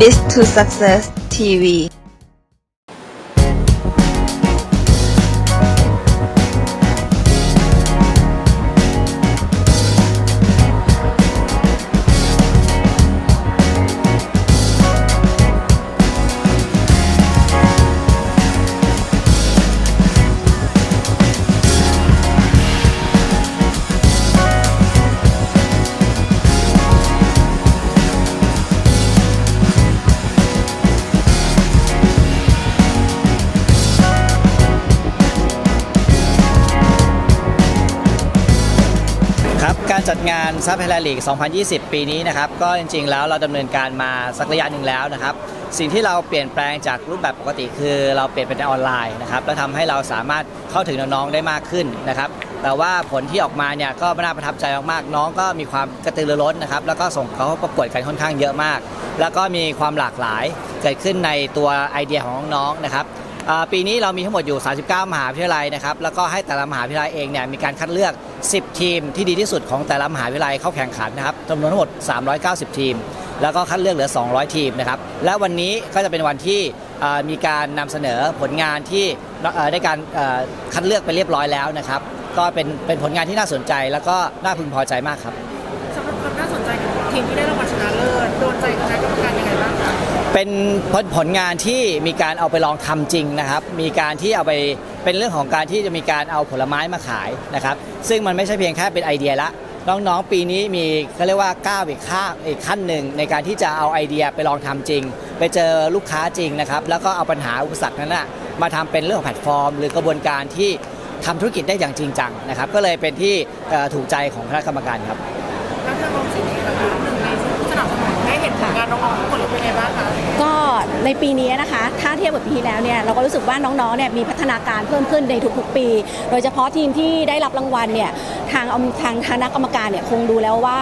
This to Success TV จัดงานซับไฮไลท์ลีก 2020 ปีนี้นะครับ ก็จริงๆ แล้วเราดำเนินการมาสักระยะหนึ่งแล้วนะครับ สิ่งที่เราเปลี่ยนแปลงจากรูปแบบปกติคือเราเปลี่ยนเป็นออนไลน์นะครับ แล้วทำให้เราสามารถเข้าถึงน้องๆ ได้มากขึ้นนะครับ แต่ว่าผลที่ออกมาเนี่ยก็น่าประทับใจมากๆ น้องก็มีความกระตือรือร้นนะครับ แล้วก็ส่งเขาประกวดกันค่อนข้างเยอะมาก แล้วก็มีความหลากหลายเกิดขึ้นในตัวไอเดียของน้องๆ นะครับ ปีนี้เรามีทั้งหมดอยู่ 39 มหาวิทยาลัยนะครับ แล้วก็ให้แต่ละมหาวิทยาลัยเองเนี่ยมีการคัดเลือก 10 ทีมที่ดีที่สุดของแต่ละมหาวิทยาลัยเข้าแข่งขันนะครับจำนวนทั้งหมด 390 ทีม แล้วก็คัดเลือกเหลือ 200 ทีมนะครับ และวันนี้ก็จะเป็นวันที่มีการนำเสนอผลงานที่ได้การคัดเลือกไปเรียบร้อยแล้วนะครับ ก็เป็นเป็นผลงานที่น่าสนใจ แล้วก็น่าพึงพอใจมากครับสำหรับความน่าสนใจของทีมที่ได้รางวัล เป็นผลผลงานที่มีการเอาไปลองทำจริงนะครับ มีการที่เอาไปเป็นเรื่องของการที่จะมีการเอาผลไม้มาขายนะครับ ซึ่งมันไม่ใช่เพียงแค่เป็นไอเดียละน้องๆปีนี้มีเขาเรียกว่าก้าวอีกข้าอีกขั้นหนึ่งในการที่จะเอาไอเดียไปลองทำจริง ไปเจอลูกค้าจริงนะครับ แล้วก็เอาปัญหาอุปสรรคนั้นนะมาทำเป็นเรื่องของแพลตฟอร์ม หรือกระบวนการที่ทำธุรกิจได้อย่างจริงจังนะครับ ก็เลยเป็นที่ถูกใจของคณะกรรมการครับแล้วทางกองสินเองนะคะหนึ่งในสนับสนุนได้เห็นผลงานน้องๆทุกคนหรือเป็นไงบ้างคะ ในปีนี้นะคะถ้าเทียบกับปีที่แล้วเนี่ยเราก็รู้สึกว่าน้องๆเนี่ยมีพัฒนาการเพิ่มขึ้นในทุกๆปี โดยเฉพาะทีมที่ได้รับรางวัลเนี่ย ทางเอาทางคณะกรรมการเนี่ยคงดูแล้วว่า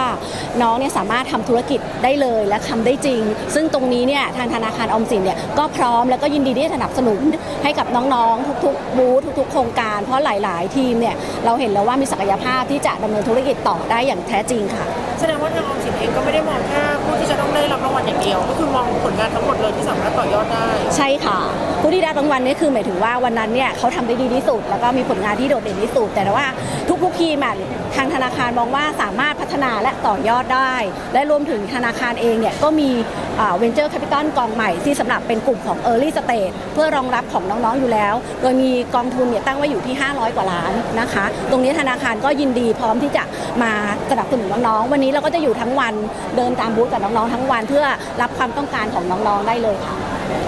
น้องเนี่ยสามารถทำธุรกิจได้เลยและทำได้จริง ซึ่งตรงนี้เนี่ยทางธนาคารออมสินเนี่ยก็พร้อมแล้วก็ยินดีที่จะสนับสนุนให้กับน้องๆ ทุกๆบูธทุกๆ โครงการ เพราะหลาย ๆ ทีมเนี่ยเราเห็นแล้วว่ามีศักยภาพที่จะดำเนินธุรกิจต่อได้อย่างแท้จริงค่ะ แสดงว่าทางกองสินเองก็ไม่ได้มองแค่ผู้ที่จะต้องได้รับรางวัลอย่างเดียว ก็คือมองผลงานทั้งหมดเลยที่สามารถต่อยอดได้ ใช่ค่ะ ผู้ที่ได้รางวัลนี่คือหมายถึงว่าวันนั้นเนี่ยเขาทำได้ดีที่สุด แล้วก็มีผลงานที่โดดเด่นที่สุด แต่ว่าทุกๆทีมอะทางธนาคารมองว่าสามารถพัฒนาและต่อยอดได้ และรวมถึงธนาคารเองเนี่ยก็มีเวนเจอร์แคปิตอลกองใหม่ที่สำหรับเป็นกลุ่มของ Early Stage เพื่อรองรับของน้องๆอยู่แล้ว โดยมีกองทุนเนี่ยตั้งไว้อยู่ที่ 500 กว่าล้านนะคะ ตรงนี้ธนาคารก็ยินดีพร้อมที่จะมาสนับสนุนน้องๆ วันนี้เราก็จะอยู่ทั้งวันเดินตามบูธกับน้องๆทั้งวัน เพื่อรับความต้องการของน้องๆได้เลยค่ะ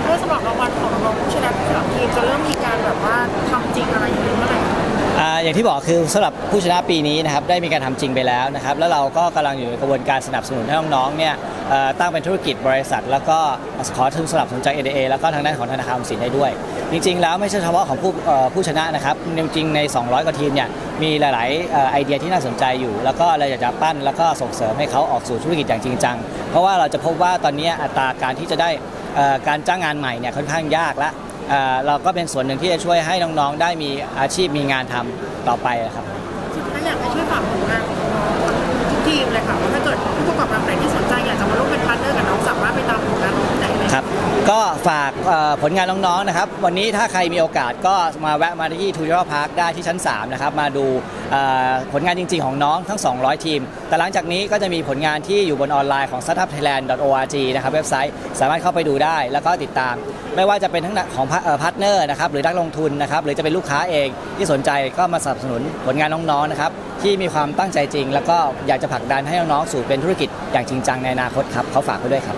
เพื่อสำหรับรางวัลของน้องผู้ชนะทั้งสามทีมจะเริ่มมีการแบบว่าทำจริงอะไอย่างที่บอกคือสำหรับผู้ชนะปีนี้นะครับได้มีการทำจริงไปแล้วนะครับแล้วเราก็กำลังอยู่ในกระบวนการสนับสนุนให้น้องๆเนี่ยตั้งเป็นธุรกิจบริษัท แล้วก็ขอทุนสนับสนุนจาก ADA แล้วก็ทางด้านของธนาคารออมสินได้ด้วย จริง ๆ แล้วไม่ใช่เฉพาะของผู้ผู้ชนะนะครับจริงๆใน 200 กว่าทีมเนี่ยมีหลายๆไอเดียที่น่าสนใจอยู่ แล้วก็เราอยากจะปั้นแล้วก็ส่งเสริมให้เขาออกสู่ธุรกิจอย่างจริงจังเพราะว่าเราจะพบว่าตอนนี้อัตราการที่จะได้การจ้างงานใหม่เนี่ยค่อนข้างยากละ เราก็เป็นส่วนหนึ่งที่จะช่วยให้น้องๆ ได้มีอาชีพมีงานทำต่อไปครับ ฝากผลงานน้องๆนะครับ วันนี้ถ้าใครมีโอกาสก็มาแวะมาที่ทูยอร์พาร์คได้ที่ชั้น 3 นะครับ มาดูผลงานจริง ๆ ของน้องทั้ง 200 ทีม แต่หลังจากนี้ก็จะมีผลงานที่อยู่บนออนไลน์ของ startupthailand.org นะครับเว็บไซต์สามารถเข้าไปดูได้แล้วก็ติดตาม ไม่ว่าจะเป็นทั้งของพาร์ทเนอร์นะครับหรือนักลงทุนนะครับหรือจะเป็นลูกค้าเองที่สนใจก็มาสนับสนุนผลงานน้องๆนะครับที่มีความตั้งใจจริง แล้วก็อยากจะผลักดันให้น้องๆสู่เป็นธุรกิจอย่างจริงจังในอนาคตครับเขาฝากไว้ด้วยครับ